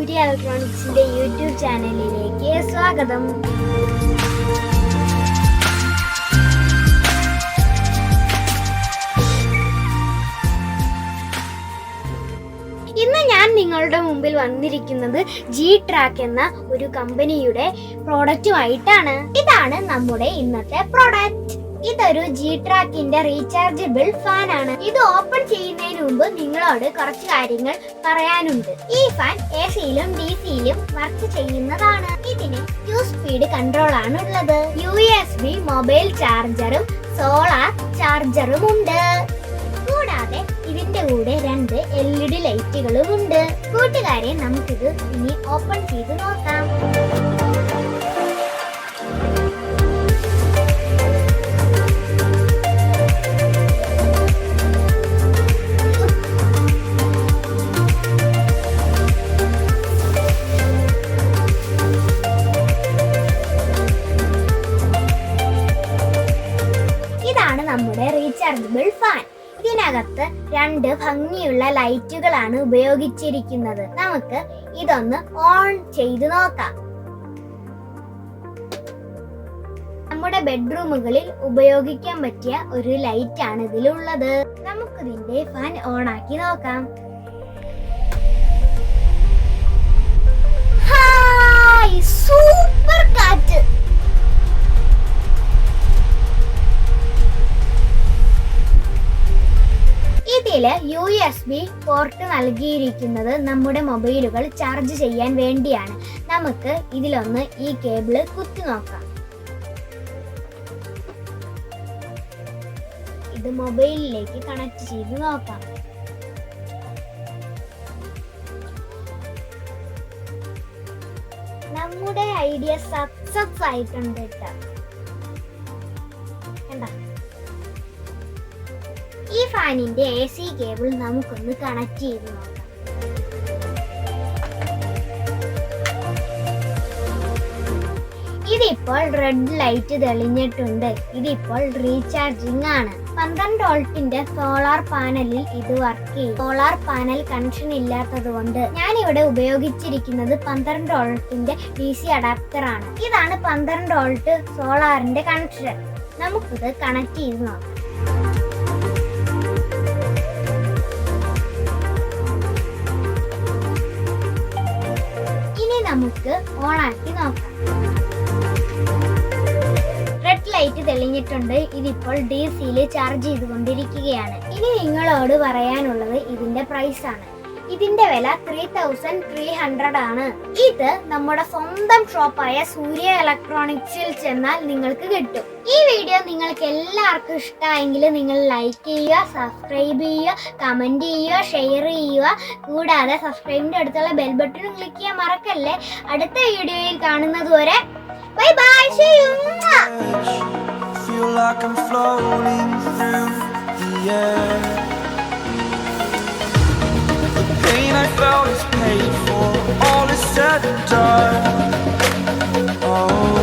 ഇലക്ട്രോണിക്സിന്റെ YouTube ചാനലിലേക്ക് സ്വാഗതം. ഇന്ന് ഞാൻ നിങ്ങളുടെ മുമ്പിൽ വന്നിരിക്കുന്നത് ജി ട്രാക്ക് എന്ന ഒരു കമ്പനിയുടെ പ്രോഡക്റ്റുമായിട്ടാണ് ഇതാണ് നമ്മുടെ ഇന്നത്തെ പ്രോഡക്റ്റ് ഇതൊരു ജി ട്രാക്കിന്റെ റീചാർജബിൾ ഫാൻ ആണ്. ഇത് ഓപ്പൺ ചെയ്യുന്നതിന് മുമ്പ് നിങ്ങളോട് കുറച്ച് കാര്യങ്ങൾ പറയാനുണ്ട്. ഈ ഫാൻ എ സിയിലും ഡി സിയിലും വർക്ക് ചെയ്യുന്നതാണ്. ഇതിന് ടു സ്പീഡ് കൺട്രോൾ ആണ് ഉള്ളത്. യു എസ് ബി മൊബൈൽ ചാർജറും സോളാർ ചാർജറും ഉണ്ട്. കൂടാതെ ഇതിന്റെ കൂടെ രണ്ട് എൽ ഇ ഡി ലൈറ്റുകളും ഉണ്ട്. കൂട്ടുകാരെ നമുക്കിത് ഇനി ഓപ്പൺ ചെയ്ത് നോക്കാം. റീചാർജബിൾ ഫാൻ ഇതിനകത്ത് രണ്ട് ഭംഗിയുള്ള ലൈറ്റുകളാണ് ഉപയോഗിച്ചിരിക്കുന്നത്. നമുക്ക് ഇതൊന്ന് ഓൺ ചെയ്തു നോക്കാം. നമ്മുടെ ബെഡ്റൂമുകളിൽ ഉപയോഗിക്കാൻ പറ്റിയ ഒരു ലൈറ്റ് ആണ് ഇതിലുള്ളത്. നമുക്ക് ഇതിന്റെ ഫാൻ ഓൺ ആക്കി നോക്കാം. Hi super U S B port നൽകിയിരിക്കുന്നത് നമ്മുടെ മൊബൈലുകൾ ചാർജ് ചെയ്യാൻ വേണ്ടിയാണ്. നമുക്ക് ഇതിലൊന്ന് ഈ കേബിൾ കുത്തി നോക്കാം. ഇത് മൊബൈലിലേക്ക് കണക്ട് ചെയ്ത് നോക്കാം. നമ്മുടെ ഐഡിയ സക്സസ് ആയിട്ടുണ്ട് കേട്ടോ. കണ്ടോ? ഈ ഫാനിന്റെ എ സി കേബിൾ നമുക്കൊന്ന് കണക്ട് ചെയ്ത് നോക്കാം. ഇതിപ്പോൾ റെഡ് ലൈറ്റ് തെളിഞ്ഞിട്ടുണ്ട്. ഇതിപ്പോൾ റീചാർജിംഗ് ആണ്. പന്ത്രണ്ട് വോൾട്ടിന്റെ സോളാർ പാനലിൽ ഇത് വർക്ക് ചെയ്യും. സോളാർ പാനൽ കണക്ഷൻ ഇല്ലാത്തത് കൊണ്ട് ഞാൻ ഇവിടെ ഉപയോഗിച്ചിരിക്കുന്നത് പന്ത്രണ്ട് വോൾട്ടിന്റെ ഡി സി അഡാപ്റ്റർ ആണ്. ഇതാണ് പന്ത്രണ്ട് വോൾട്ട് സോളാറിന്റെ കണക്ഷൻ നമുക്കിത് കണക്ട് ചെയ്ത് നോക്കാം. നമുക്ക് ഓണാക്കി നോക്കാം. റെഡ് ലൈറ്റ് തെളിഞ്ഞിട്ടുണ്ട്. ഇതിപ്പോൾ ഡി സിയിൽ ചാർജ് ചെയ്തുകൊണ്ടിരിക്കുകയാണ്. ഇനി നിങ്ങളോട് പറയാനുള്ളത് ഇതിന്റെ പ്രൈസ് ആണ്. ഇതിന്റെ വില ത്രീ തൗസൻഡ് ത്രീ ഹൺഡ്രഡ് ആണ്. ഇത് നമ്മുടെ സ്വന്തം ഷോപ്പായ സൂര്യ ഇലക്ട്രോണിക്സിൽ ചെന്നാൽ നിങ്ങൾക്ക് കിട്ടും. ഈ വീഡിയോ നിങ്ങൾക്ക് എല്ലാവർക്കും ഇഷ്ടമായെങ്കിൽ നിങ്ങൾ ലൈക്ക് ചെയ്യുക സബ്സ്ക്രൈബ് ചെയ്യുക കമന്റ് ചെയ്യുക ഷെയർ ചെയ്യുക. കൂടാതെ സബ്സ്ക്രൈബിന്റെ അടുത്തുള്ള ബെൽ ബട്ടൺ ക്ലിക്ക് ചെയ്യാൻ മറക്കല്ലേ. അടുത്ത വീഡിയോയിൽ കാണുന്നത് വരെ bye bye Feel like I'm floating through the air. at the. Oh.